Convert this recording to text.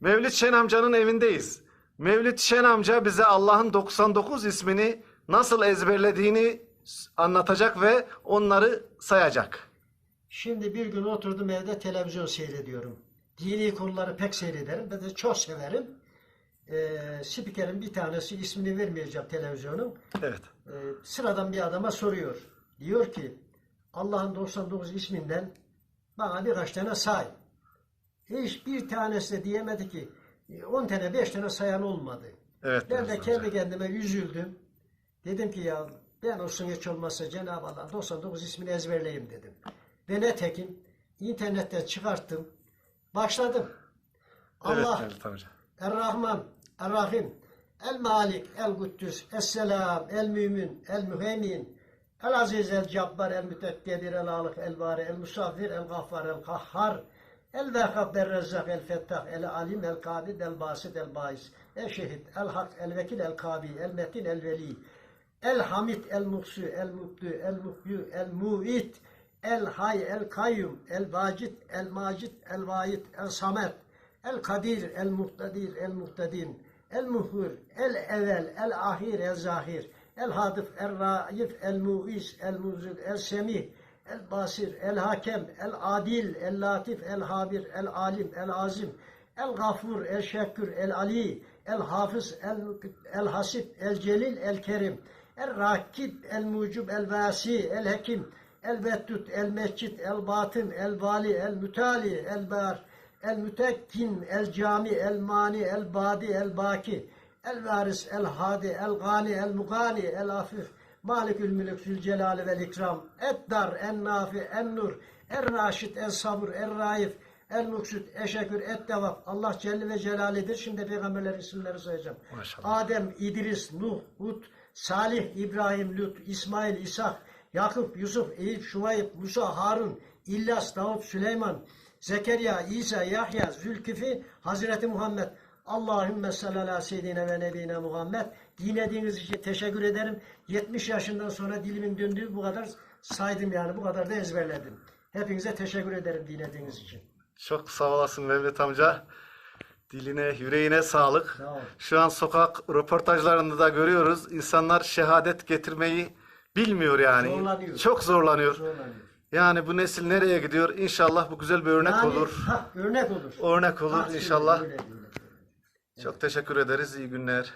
Mevlüt Şen amcanın evindeyiz. Mevlüt Şen amca bize Allah'ın 99 ismini nasıl ezberlediğini anlatacak ve onları sayacak. Şimdi bir gün oturdum evde televizyon seyrediyorum. Dini konuları pek seyrederim. Ben de çok severim. Ee, spikerin bir tanesi ismini vermeyeceğim televizyonun. Evet. Ee, sıradan bir adama soruyor. Diyor ki Allah'ın 99 isminden bana birkaç tane say. Hiç bir tanesi de diyemedi ki 10 tane 5 tane sayan olmadı. Evet. Ben de kendi amca. kendime üzüldüm. Dedim ki ya ben olsun hiç olmazsa Cenab-ı Allah 99 ismini ezberleyeyim dedim. Ve ne tekim internetten çıkarttım. Başladım. Evet Allah Mevlüt amca. Er-Rahman, Er-Rahim, El-Malik, El-Kuddüs, Es-Selam, El-Mümin, El-Müheymin, El-Aziz, El-Cabbar, El-Mütekkedir, El-Alık, El-Bari, El-Musafir, El-Gaffar, El-Kahhar, El-Vehhab, El-Rezzak, El-Fettah, El-Alim, El-Kabid, El-Basit, El-Bais, El-Şehid, El-Hak, El-Vekil, El-Kabi, El-Metin, El-Veli, El-Hamid, El-Muksu, El-Mubdu, El-Muhyu, El-Mu'it, El-Hay, El-Kayyum, El-Vacid, El-Macid, El-Vahid, El-Samet, El-Kadir, El-Muhtadir, El-Muhtadin, El-Muhur, El-Evel, El-Ahir, El-Zahir, El-Hadif, El-Raif, El-Muiz, El-Muzil, El-Semih, El-Basir, El-Hakem, El-Adil, El-Latif, El-Habir, El-Alim, El-Azim, El-Gafur, El-Şekür, El-Ali, El-Hafız, El- El-Hasib, El-Celil, El-Kerim, El-Rakib, El-Mucub, El-Vasi, El-Hekim, El-Veddut, El-Mescid, El-Batın, El-Vali, El-Mütali, El-Bar, El-Mütekkin, El-Cami, El-Mani, El-Badi, El-Baki, El-Varis, El-Hadi, El-Gani, El-Mugani, El-Afif, Malikül Mülk, Zülcelali vel İkram, Et-Dar, En-Nafi, En-Nur, Er-Raşid, El-Sabır, Er-Raif, El-Muksud, Eşekür, Et-Devak. Allah Celle ve Celalidir. Şimdi peygamberlerin isimleri sayacağım. Maşallah. Adem, İdris, Nuh, Hud, Salih, İbrahim, Lut, İsmail, İshak, Yakup, Yusuf, Eyüp, Şuvayb, Musa, Harun, İlyas, Davut, Süleyman, Zekeriya, İsa, Yahya, Zülkifli, Hazreti Muhammed. Allahümme salli ala seyyidine ve nebine Muhammed. Dinlediğiniz için teşekkür ederim. 70 yaşından sonra dilimin döndüğü bu kadar saydım yani. Bu kadar da ezberledim. Hepinize teşekkür ederim dinlediğiniz için. Çok sağ olasın Mevlüt amca. Diline, yüreğine sağlık. Sağ ol. Şu an sokak röportajlarında da görüyoruz. İnsanlar şehadet getirmeyi bilmiyor yani. Zorlanıyor. Çok zorlanıyor. Zorlanıyor. Yani bu nesil nereye gidiyor? İnşallah bu güzel bir örnek Yani, olur. hah, örnek olur. Örnek olur Hah, inşallah. öyle, öyle. Çok teşekkür ederiz. İyi günler.